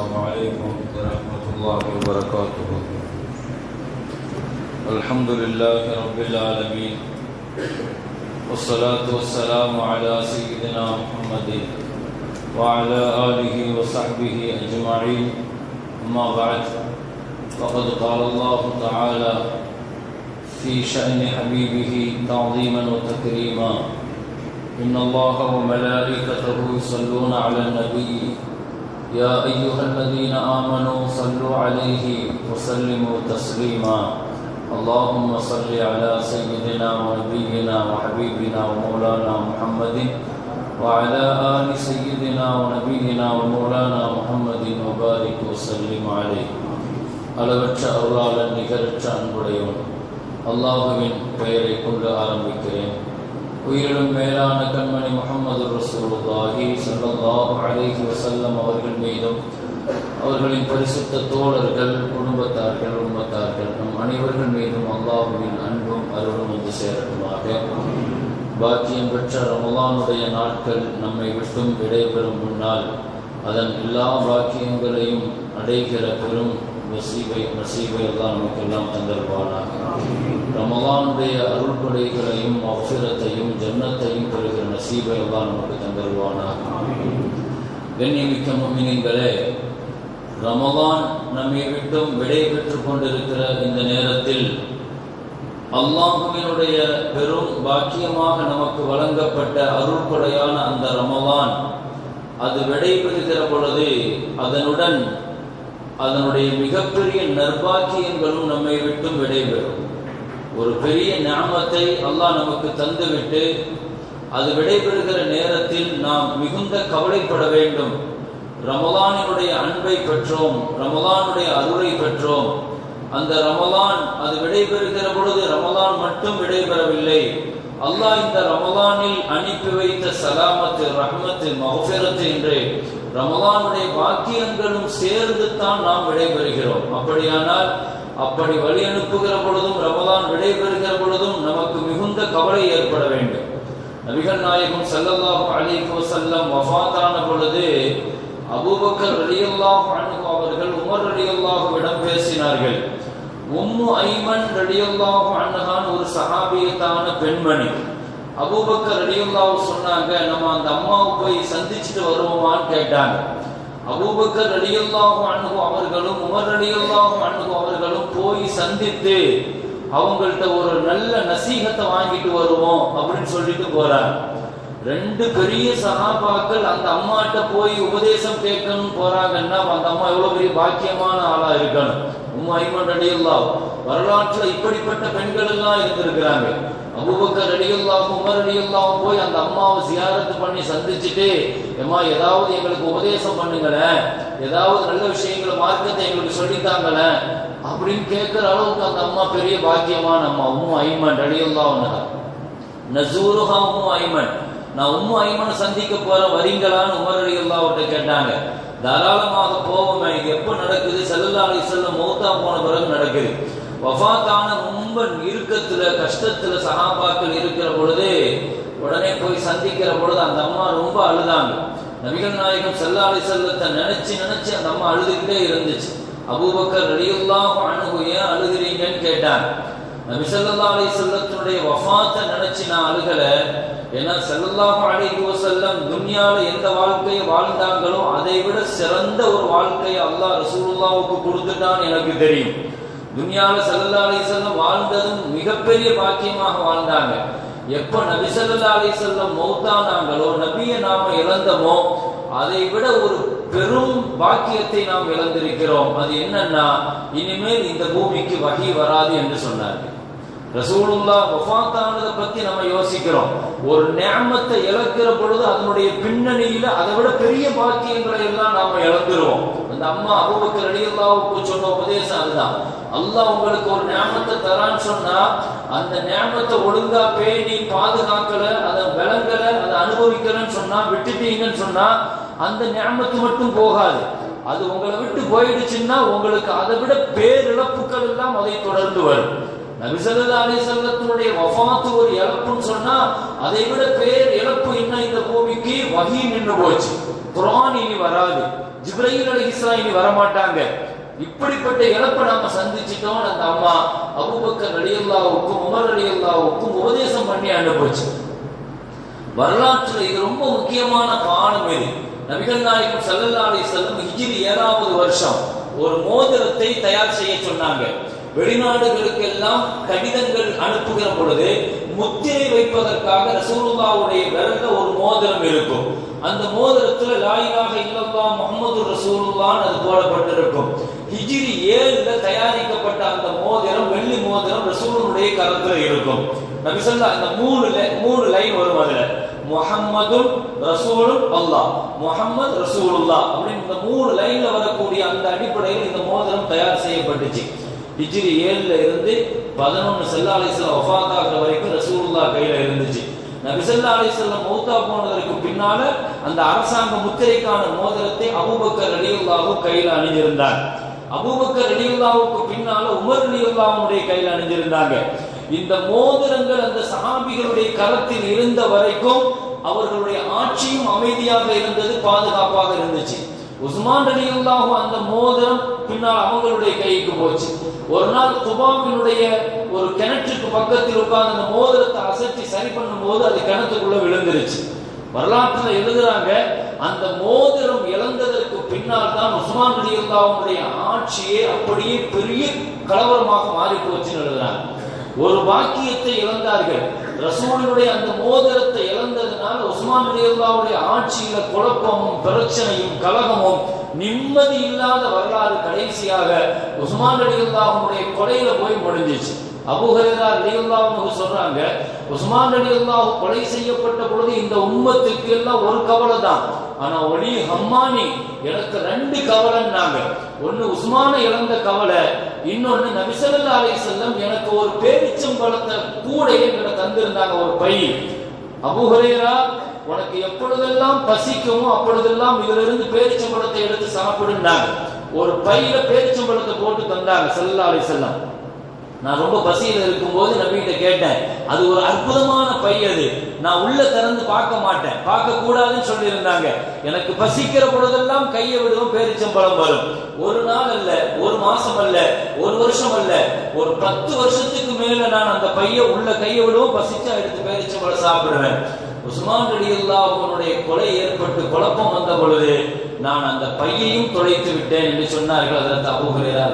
السلام عليكم ورحمة الله وبركاته. الحمد لله رب العالمين. والصلاة والسلام على سيدنا محمد وعلى آله وصحبه أجمعين. أما بعد، فقد قال الله تعالى في شأن حبيبه تعظيما وتكريما. إن الله وملائكته يصلون على النبي يا أيها الذين آمنوا صلوا عليه وسلموا تسليما اللهم صل على سيدنا ونبينا وحبيبنا ومولانا محمد وعلى آل سيدنا ونبينا ومولانا محمد وبارك وسلم عليه அளவற்ற அருளாளன் நிகரற்ற அன்புடையவன் அல்லாஹுவின் பெயரை கொண்டு ஆரம்பிக்கிறேன் உயிரிலும் மேலான கண்மணி முகமது ரசூலுல்லாஹி ஸல்லல்லாஹு அலைஹி வஸல்லம் அவர்கள் மீதும் அவர்களின் பரிசுத்த தோழர்கள் குடும்பத்தார்கள் குடும்பத்தார்கள் நம் அனைவர்கள் மீதும் அல்லாஹுவின் அன்பும் அருளும் வந்து சேரட்டுமாக. பாக்கியம் பெற்ற ரமலானுடைய நாட்கள் நம்மை விட்டும் விடைபெறும் முன்னால் அதன் எல்லா பாக்கியங்களையும் அடைகிற பெரும் நசீபை நசீபை எல்லாம் நமக்கெல்லாம் தந்தல்வானாக ரமலானுடைய அருள்கொடைகளையும் அவசரத்தையும் ஜன்னத்தையும் பெறுகிற நசீபை எல்லாம் நமக்கு தந்தல்வானாக கண்ணியமிக்க மம்மினிங்களே ரமலான் நம்மை விட்டும் விடை பெற்றுக் கொண்டிருக்கிற இந்த நேரத்தில் அல்லாஹுவினுடைய பெரும் பாக்கியமாக நமக்கு வழங்கப்பட்ட அருள்படையான அந்த ரமலான் அது விடைபெறுகிற பொழுது அதனுடன் அதனுடைய மிகப்பெரிய நர்பாக்கியங்களும் நம்மை விட்டும் விடைபெறும். ஒரு பெரிய ஞாபகத்தை அல்லாஹ் நமக்கு தந்துவிட்டு அது விடைபெறுகிற நேரத்தில் நாம் மிகுந்த கவலைப்பட வேண்டும். ரமலானினுடைய அன்பை பெற்றோம் ரமலானுடைய அருளை பெற்றோம். அந்த ரமலான் அது விடைபெறுகிற பொழுது ரமலான் மட்டும் விடைபெறவில்லை. அல்லாஹ் இந்த ரமலானில் அனுப்பி வைத்த சலாமத்து ரஹ்மத்து மகஃபிரத்து என்று ரமலானுடைய வாக்கியங்களும் சேர்ந்து தான் நாம் விடைபெறுகிறோம். அப்படியானால் அப்படி வழி அனுப்புகிற பொழுதும் ரமலான் விடைபெறுகிற பொழுதும் நமக்கு மிகுந்த கவலை ஏற்பட வேண்டும். நபிகள் நாயகம் சல்லல்லாஹ் அலைஹி செல்லம் வஃபாத்தான பொழுது அபூபக்கர் ரலியல்லாஹ் அவர்கள் உமர் ரலியல்லாஹுவிடம் பேசினார்கள். உம்மு ஐமன் ரலியல்லாஹு அன்னகான் ஒரு சஹாபியத்தான பெண்மணி. அபூபக்கர் ரலியல்லாஹு சொன்னாங்க நம்ம அந்த அம்மாவை போய் சந்திச்சுட்டு வருவோமான்னு கேட்டாங்க. அபூபக்கர் ரலியல்லாஹு அன்ஹு அவர்களும் உமர் ரலியல்லாஹு அன்ஹு அவர்களும் போய் சந்தித்து அவங்கள்ட்ட ஒரு நல்ல நசீகத்தை வாங்கிட்டு வருவோம் அப்படின்னு சொல்லிட்டு போறாங்க. ரெண்டு பெரிய சகாபாக்கள் அந்த அம்மாட்ட போய் உபதேசம் கேட்கணும் போறாங்கன்னா அந்த அம்மா எவ்வளவு பெரிய பாக்கியமான ஆளா இருக்கணும். உம்மா ஐமன் ரலியல்லா வரலாற்றுல இப்படிப்பட்ட பெண்கள் எல்லாம் இருந்திருக்கிறாங்க. அபுபக்கர் ரலியல்லாவும் உமர் ரலியல்லாவும் போய் அந்த அம்மாவை சியாரத்து பண்ணி சந்திச்சுட்டு ஏமா ஏதாவது எங்களுக்கு உபதேசம் பண்ணுங்களேன். ஏதாவது நல்ல விஷயங்களை மார்க்கத்தை எங்களுக்கு சொல்லித்தாங்களேன் அப்படின்னு கேட்கிற அளவுக்கு அந்த அம்மா பெரிய பாக்கியமான அம்மா உம்மு ஐமன் ரலியல்லாவுன்னு நசூருஹா உம்மு ஐமன். நான் உம்மு ஐமனை சந்திக்க போறேன் வரீங்களான்னு உமர் அலி கேட்டாங்க. தாராளமாக போவோமே எனக்கு எப்போ நடக்குது? செல்லல்லா அலி செல்லம் மௌத்தா போன பிறகு நடக்குது. வஃபாத்தான ரொம்ப இறுக்கத்துல கஷ்டத்துல சகாபாக்கள் இருக்கிற பொழுது உடனே போய் சந்திக்கிற பொழுது அந்த அம்மா ரொம்ப அழுதாங்க. நபிகள் நாயகம் செல்லாலை செல்லத்தை நினைச்சு நினைச்சு அந்த அம்மா அழுதுகிட்டே இருந்துச்சு. அபூபக்கர் ரெடியுல்லா அன்ஹு ஏன் அழுகிறீங்கன்னு கேட்டாங்க. நபி செல்லல்லா அலி செல்லத்தினுடைய வஃபாத்தை நினைச்சு நான் அழுகல. ஏன்னா செல்லல்லா அழைக்கு செல்லம் துன்யால எந்த வாழ்க்கையை வாழ்ந்தாங்களோ அதை விட சிறந்த ஒரு வாழ்க்கையை அல்லாஹ் ரசூலுல்லாஹ்வுக்கு கொடுத்துட்டான்னு எனக்கு தெரியும். துன்யால சல்லா அலி செல்லம் வாழ்ந்ததும் மிகப்பெரிய பாக்கியமாக வாழ்ந்தாங்க. எப்ப நபி சல்லா அலி செல்லம் மௌத்தானாங்களோ நபியை நாம இழந்தோமோ அதை விட ஒரு பெரும் பாக்கியத்தை நாம் இழந்திருக்கிறோம். அது என்னன்னா இனிமேல் இந்த பூமிக்கு வகி வராது என்று சொன்னார்கள். ரசூலுல்லா வஃபாத்தானதை பத்தி நம்ம யோசிக்கிறோம். ஒரு நேமத்தை இழக்கிற பொழுது அதனுடைய பின்னணியில அதை விட பெரிய பாக்கியங்களை எல்லாம் நாம இழந்துருவோம். அந்த அம்மா அபுபக்கர் ரலியல்லாஹுக்கு சொன்ன உபதேசம் அதுதான். அல்லாஹ் உங்களுக்கு ஒரு நியமத்தை தரான்னு சொன்னா அந்த நியமத்தை ஒழுங்கா பேணி பாதுகாக்கல அதை விளங்கல அதை அனுபவிக்கலன்னு சொன்னா விட்டுட்டீங்கன்னு சொன்னா அந்த நியமத்து மட்டும் போகாது. அது உங்களை விட்டு போயிடுச்சுன்னா உங்களுக்கு அதை விட பேரிழப்புகள் எல்லாம் அதை தொடர்ந்து வரும். நபிசல்லா அலிசல்லத்தினுடைய வஃபாத்து ஒரு இழப்புன்னு சொன்னா அதை விட பேர் இழப்பு இன்னும் இந்த பூமிக்கு வகி நின்று போச்சு. குரான் இனி வராது. ஜிப்ரஹீல் அலைஹிஸ்ஸலாம் இனி வரமாட்டாங்க. இப்படிப்பட்ட இழப்பை நாம சந்திச்சிட்டோம் அந்த அம்மா அபூபக்கர் ரலியல்லாஹுக்கும் உமர் ரலியல்லாஹுக்கும் உபதேசம் பண்ணி அனுப்பிச்சு. வரலாற்றுல இது ரொம்ப முக்கியமான பாடம் இது. நபிகள் நாயகம் ஸல்லல்லாஹு அலைஹி வஸல்லம் ஏழாவது வருஷம். ஒரு மோதிரத்தை தயார் செய்ய சொன்னாங்க. வெளிநாடுகளுக்கெல்லாம் கடிதங்கள் அனுப்புகிற பொழுது முத்திரை வைப்பதற்காக ரசூலுல்லாவுடைய விரல்ல ஒரு மோதிரம் இருக்கும். அந்த மோதிரத்துல லாயிலாக இல்லல்லா முகமது ரசூலுல்லான்னு அது போடப்பட்டிருக்கும். ஹிஜிரி ஏழுல தயாரிக்கப்பட்ட அந்த மோதிரம் வெள்ளி மோதிரம் ரசூலுடைய கரத்துல இருக்கும். நபிசல்லா இந்த மூணு லை- மூணு லைன் வரும் அதுல. முகம்மதும் ரசூலும் அல்லாஹ். முகமது ரசூலுல்லா அப்படின்னு இந்த மூணு லைன்ல வரக்கூடிய அந்த அடிப்படையில் இந்த மோதிரம் தயார் செய்யப்பட்டுச்சு. ஹிஜ்ரி ஏழுல இருந்து பதினொன்னு செல்லா அலிஸ்லாம் ஒஃபாத் ஆகிற வரைக்கும் ரசூல்லா கையில இருந்துச்சு. நபிசல்லா அலிஸ்லாம் மௌத்தா போனதற்கு பின்னால அந்த அரசாங்க முத்திரைக்கான மோதிரத்தை அபூபக்கர் ரலியுல்லாஹு கையில அணிஞ்சிருந்தார் அபூபக்கர் ரலியுல்லாஹுக்கு பின்னால உமர் ரலியுல்லாஹுடைய கையில அணிஞ்சிருந்தாங்க இந்த மோதிரங்கள் அந்த சஹாபிகளுடைய கரத்தில் இருந்த வரைக்கும் அவர்களுடைய ஆட்சியும் அமைதியாக இருந்தது பாதுகாப்பாக இருந்துச்சு. உஸ்மான் ரலியுல்லாஹு அந்த மோதிரம் பின்னால் அவங்களுடைய கைக்கு போச்சு. ஒரு நாள் துபாவினுடைய ஒரு கிணற்றுக்கு பக்கத்தில் உட்கார்ந்து அந்த மோதிரத்தை அசைச்சு சரி பண்ணும்போது அது கிணத்துக்குள்ள விழுந்துருச்சு. வரலாற்றுல எழுதுறாங்க அந்த மோதிரம் இழந்ததற்கு பின்னால் தான் உஸ்மான் ரலியுல்லாஹுடைய ஆட்சியே அப்படியே பெரிய கலவரமாக மாறி போச்சுன்னு எழுதுறாங்க. ஒரு பாக்கியத்தை இழந்தார்கள். ரசூலினுடைய அந்த மோதிரத்தை இழந்தது உஸ்மான் ரலியல்லாஹுடைய ஆட்சியில குழப்பமும் பிரச்சனையும் கலகமும் நிம்மதி இல்லாத வரலாறு கடைசியாக உஸ்மான் ரலியல்லாஹுடைய கொலையில போய் முடிஞ்சிச்சு. அபூ ஹுரைரா சொல்றாங்க உஸ்மான் ரலியல்லாஹு கொலை செய்யப்பட்ட பொழுது இந்த உம்மத்துக்கு எல்லாம் ஒரு கவலை தான் ஆனா ஒளி ஹம்மானி எனக்கு ரெண்டு கவலைன்னாங்க. ஒன்னு உஸ்மான இழந்த கவலை இன்னொன்னு நபிசல்லா செல்லம் எனக்கு ஒரு பேரிச்சம் பழத்தை கூட எங்களை தந்திருந்தாங்க ஒரு பை. அபுஹரேரா உனக்கு எப்பொழுதெல்லாம் பசிக்குமோ அப்பொழுதெல்லாம் இதிலிருந்து பேரிச்சம்பழத்தை எடுத்து சாப்பிடுனாங்க ஒரு பையில பேரிச்சம்பழத்தை போட்டு தந்தாங்க ஸல்லல்லாஹு அலைஹி நான் ரொம்ப பசியில் இருக்கும்போது நபிகிட்ட கேட்டேன். அது ஒரு அற்புதமான பை அது. நான் உள்ள திறந்து பார்க்க மாட்டேன். பார்க்க கூடாதுன்னு சொல்லியிருந்தாங்க. எனக்கு பசிக்கிற பொழுதெல்லாம் கையை விடுவோம் பேரிச்சம்பழம் வரும். ஒரு நாள் அல்ல ஒரு மாசம் அல்ல ஒரு வருஷம் அல்ல. ஒரு பத்து வருஷத்துக்கு மேல நான் அந்த பைய உள்ள கையை விடுவோம் பசிச்சா எடுத்து பேரிச்சம்பழம் சாப்பிடுவேன் உஸ்மான் ரலியல்லாஹுனுடைய கொலை ஏற்பட்டு குழப்பம் வந்த பொழுது நான் அந்த பையையும் தொலைத்து விட்டேன் என்று சொன்னார்கள் அதற்கு அபூ ஹுரைரா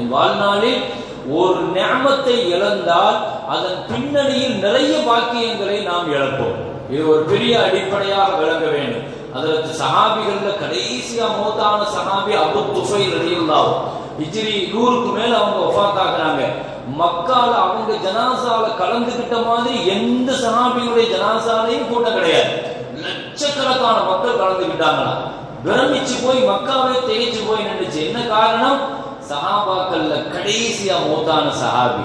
என் வாழ்நாளில் ஒரு ஞாபத்தை இழந்தால் அதன் பின்னணியில் நிறைய பாக்கியங்களை நாம் இழப்போம். இது ஒரு பெரிய அடிப்படையாக விளங்க வேண்டும். அதற்கு சஹாபிகள்ல கடைசியா மூத்தான சஹாபி அபு துஃபை ரலியல்லாஹு ஹிஜ்ரி நூறுக்கு மேல அவங்க வஃபாத் மக்கால அவங்க ஜனாசால கலந்துகிட்ட மாதிரி எந்த சஹாபியுடைய ஜனாசாலையும் கூட்டம் கிடையாது. லட்சக்கணக்கான மக்கள் கலந்துகிட்டாங்களா பிரமிச்சு போய் மக்காவே தேய்ச்சு போய் நின்றுச்சு என்ன காரணம்? சஹாபாக்கள்ல கடைசியா மௌத்தான சஹாபி.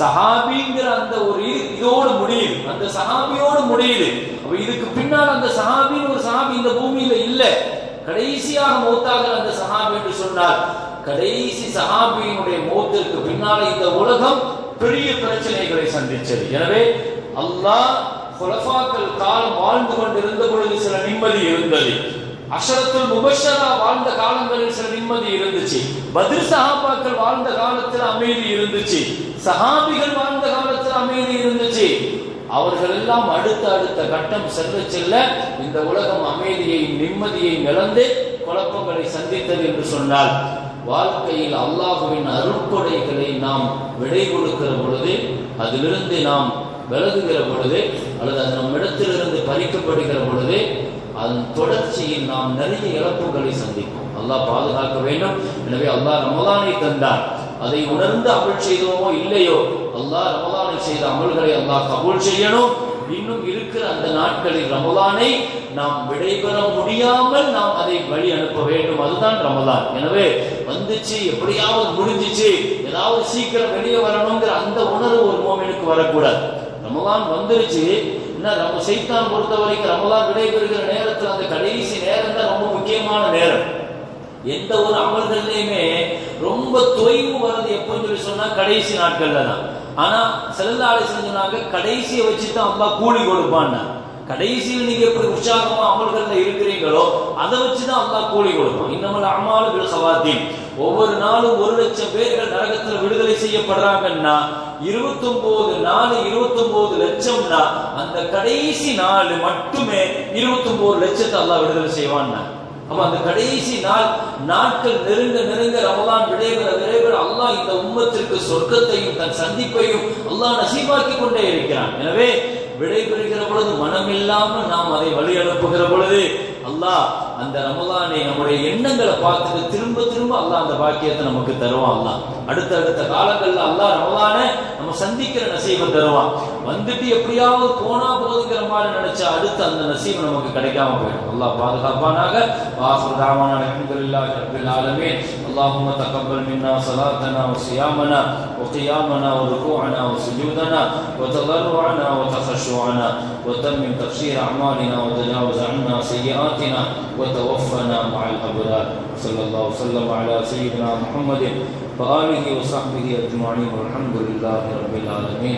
சஹாபிங்கிற அந்த ஒரு இதோடு முடியுது. அந்த சஹாபியோடு முடியுது. அப்ப இதுக்கு பின்னால் அந்த சஹாபின்னு ஒரு சஹாபி இந்த பூமியில இல்ல. கடைசியாக மௌத்தாகிற அந்த சஹாபி என்று சொன்னார் கடைசி சஹாபியினுடைய மௌத்திற்கு பின்னால இந்த உலகம் பெரிய பிரச்சனைகளை சந்திச்சது எனவே அல்லாஹ் குலஃபாக்கள் காலம் வாழ்ந்து கொண்டிருந்த பொழுது சில நிம்மதி இருந்தது. அஷரத்துல் முபஷரா வாழ்ந்த காலங்களில் சில நிம்மதி இருந்துச்சு. பதில் சஹாபாக்கள் வாழ்ந்த காலத்தில் அமைதி இருந்துச்சு. சஹாபிகள் வாழ்ந்த காலத்தில் அமைதி இருந்துச்சு. அவர்கள் எல்லாம் அடுத்த அடுத்த கட்டம் செல்ல செல்ல இந்த உலகம் அமைதியை நிம்மதியை இழந்து குழப்பங்களை சந்தித்தது என்று சொன்னால் வாழ்க்கையில் அல்லாஹுவின் அருட்கொடைகளை நாம் விடை கொடுக்கிற பொழுது அதிலிருந்து நாம் விலகுகிற பொழுது அல்லது அது நம் இடத்திலிருந்து பறிக்கப்படுகிற பொழுது அதன் தொடர்ச்சியில் நாம் நிறைய இழப்புகளை சந்திப்போம். அல்லாஹ் பாதுகாக்க வேண்டும். எனவே அல்லாஹ் ரமலானை தந்தார். அதை உணர்ந்து அமல் செய்தோமோ இல்லையோ அல்லாஹ் ரமதானை செய்த அமல்களை அல்லாஹ் கபூல் செய்யணும். இன்னும் இருக்கிற அந்த நாட்களில் ரமலானை நாம் விடைபெற முடியாமல் நாம் அதை வழி அனுப்ப வேண்டும். அதுதான் ரமலான். எனவே வந்துச்சு எப்படியாவது முடிஞ்சிச்சு ஏதாவது சீக்கிரம் வெளியே வரணுங்கிற அந்த உணர்வு ஒரு மோமெனுக்கு வரக்கூடாது. ரமலான் வந்துருச்சு என்ன நம்ம சைத்தான் பொறுத்த வரைக்கும் ரமலான் விடைபெறுகிற நேரத்தில் அந்த கடைசி நேரம் தான் ரொம்ப முக்கியமான நேரம். எந்த ஒரு அமல்கள்லையுமே ரொம்ப தொய்வு வர்றது எப்போன்னு சொல்லி சொன்னா கடைசி நாட்கள்ல தான். ஆனா செல்லல்லாடி செஞ்சாங்க கடைசியை வச்சு தான் அல்லாஹ் கூலி கொடுப்பான்னா. கடைசியில் நீங்க எப்படி உற்சாகமா அமல்கள்ல இருக்கிறீங்களோ அதை வச்சுதான் அல்லாஹ் கூலி கொடுப்பான் இன்னமல் அமாலு பில் ஒவ்வொரு நாளும் ஒரு லட்சம் பேர்கள் நரகத்துல விடுதலை செய்யப்படுறாங்கன்னா இருபத்தொன்பது நாலு இருபத்தொன்பது லட்சம்னா அந்த கடைசி நாள் மட்டுமே இருபத்தொன்பது லட்சத்தை அல்லாஹ் விடுதலை செய்வான்னா அப்ப அந்த கடைசி நாள் நாட்கள் நெருங்க நெருங்க ரமலான் விடைபெற விரைவில் அல்லாஹ் இந்த உம்மத்திற்கு சொர்க்கத்தையும் தன் சந்திப்பையும் அல்லாஹ் நசீபாக்கி கொண்டே இருக்கிறான். எனவே விடைபெறுகிற பொழுது மனம் இல்லாமல் நாம் அதை வழி அனுப்புகிற பொழுது அல்லாஹ் அந்த ரமலானை நம்முடைய எண்ணங்களை பார்த்துட்டு திரும்ப திரும்ப அல்லாஹ் அந்த பாக்கியத்தை நமக்கு தருவான் அல்லாஹ். அடுத்த அடுத்த காலங்கள்ல அல்லாஹ் ரமலானை நம்ம சந்திக்கிற நசீபம் தருவான். வந்துட்டு எப்படியாவது போனா போதுங்கிற மாதிரி நினைச்சா அடுத்து அந்த நசீபு நமக்கு கிடைக்காம போயிடும் அல்லாஹ் பாதுகாப்பானாக வாசல் தாவான அல்ஹம்துலில்லாஹி ரப்பில் ஆலமீன் اللهم تقبل منا صلاتنا وصيامنا وقيامنا وركوعنا وسجودنا وتضرعنا وتخشعنا وتمم تفسير اعمالنا وتجاوز عنا سيئاتنا وتوفنا مع الابرار صلى الله وسلم على سيدنا محمد وآله وصحبه أجمعين والحمد لله رب العالمين